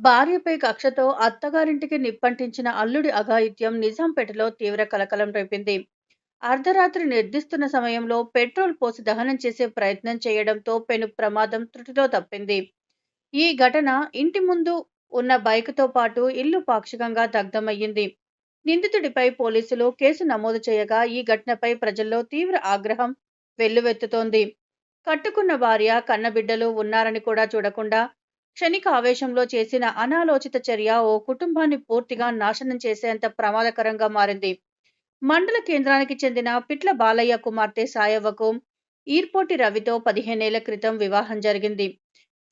భార్యపై కక్షతో అత్తగారింటికి నిప్పంటించిన అల్లుడి అఘాయిత్యం నిజాంపేటలో తీవ్ర కలకలం రేపింది. అర్ధరాత్రి నిర్దిస్తున్న సమయంలో పెట్రోల్ పోసి దహనం చేసే ప్రయత్నం చేయడంతో పెను ప్రమాదం త్రుటిలో తప్పింది. ఈ ఘటన ఇంటి ముందు ఉన్న బైక్తో పాటు ఇల్లు పాక్షికంగా దగ్ధమయ్యింది. నిందితుడిపై పోలీసులు కేసు నమోదు చేయగా ఈ ఘటనపై ప్రజల్లో తీవ్ర ఆగ్రహం వెల్లువెత్తుతోంది. కట్టుకున్న భార్య కన్నబిడ్డలు ఉన్నారని కూడా చూడకుండా క్షణిక ఆవేశంలో చేసిన అనాలోచిత చర్య ఓ కుటుంబాన్ని పూర్తిగా నాశనం చేసేంత ప్రమాదకరంగా మారింది. మండల కేంద్రానికి చెందిన పిట్ల బాలయ్య కుమార్తె సాయవ్వకు ఈర్పోటి రవితో పదిహేనేళ్ళ క్రితం వివాహం జరిగింది.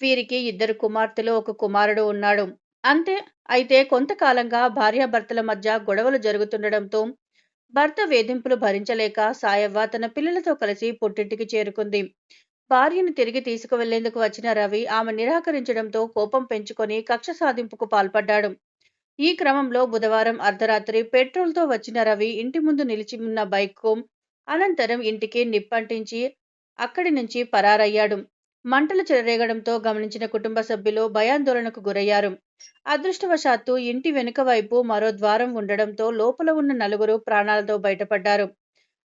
వీరికి ఇద్దరు కుమార్తెలు ఒక కుమారుడు ఉన్నాడు. అంతే అయితే కొంతకాలంగా భార్యాభర్తల మధ్య గొడవలు జరుగుతుండడంతో భర్త వేధింపులు భరించలేక సాయవ్వ తన పిల్లలతో కలిసి పుట్టింటికి చేరుకుంది. భార్యను తిరిగి తీసుకువెళ్ళేందుకు వచ్చిన రవి ఆమె నిరాకరించడంతో కోపం పెంచుకొని కక్ష సాధింపుకు పాల్పడ్డాడు. ఈ క్రమంలో బుధవారం అర్ధరాత్రి పెట్రోల్తో వచ్చిన రవి ఇంటి ముందు నిలిచి ఉన్న బైక్కు అనంతరం ఇంటికి నిప్పంటించి అక్కడి నుంచి పరారయ్యాడు. మంటలు చెలరేగడంతో గమనించిన కుటుంబ సభ్యులు భయాందోళనకు గురయ్యారు. అదృష్టవశాత్తు ఇంటి వెనుక వైపు మరో ద్వారం ఉండడంతో లోపల ఉన్న నలుగురు ప్రాణాలతో బయటపడ్డారు.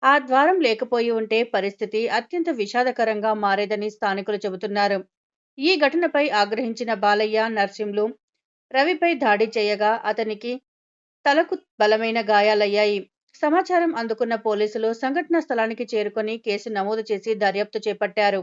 ఆ ద్వారం లేకపోయి ఉంటే పరిస్థితి అత్యంత విషాదకరంగా మారేదని స్థానికులు చెబుతున్నారు. ఈ ఘటనపై ఆగ్రహించిన బాలయ్య నర్సింలు రవిపై దాడి చేయగా అతనికి తలకు బలమైన గాయాలయ్యాయి. సమాచారం అందుకున్న పోలీసులు సంఘటనా స్థలానికి చేరుకొని కేసు నమోదు చేసి దర్యాప్తు చేపట్టారు.